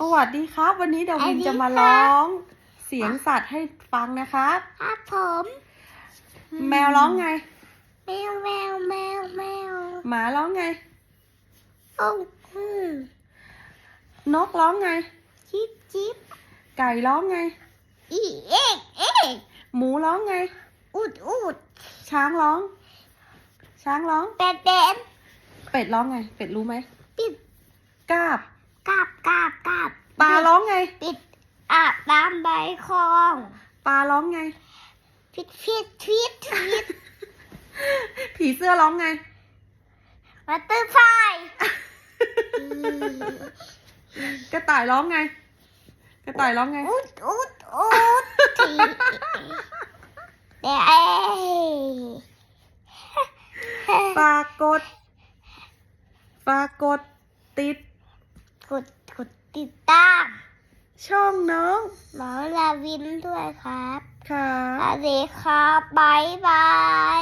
สวัสดีครับ วันนี้ดาวินสวัสดีจะมาค่ะร้องเสียงสัตว์ให้ฟังนะครับ ครับผม แมวร้องไง แมวแมวแมวแมวหมาร้องไงโอ้อืมนกร้องไง จิ๊บจิ๊บไก่ร้องไง อีเอ็กเอ็กหมูร้องไง อุดอุดช้างร้อง ช้างร้อง เป็ดเป็ดเป็ดร้องไง เป็ดรู้ไหมปิดกาบ ปิดอาบน้ำใบคลองปลาร้องไง พิดพิดพิดพิดผีเสื้อร้องไงบัตเตอร์ไฟกระต่ายร้องไง กระต่ายร้องไง อุดอุดอุดทีเดี๋ยวเอ้ฝากกดฝากกดติด กดกดติดตาม ช่องน้องหมอลาวินด้วยครับค่ะสวัสดีครับบายบายบ๊ายบา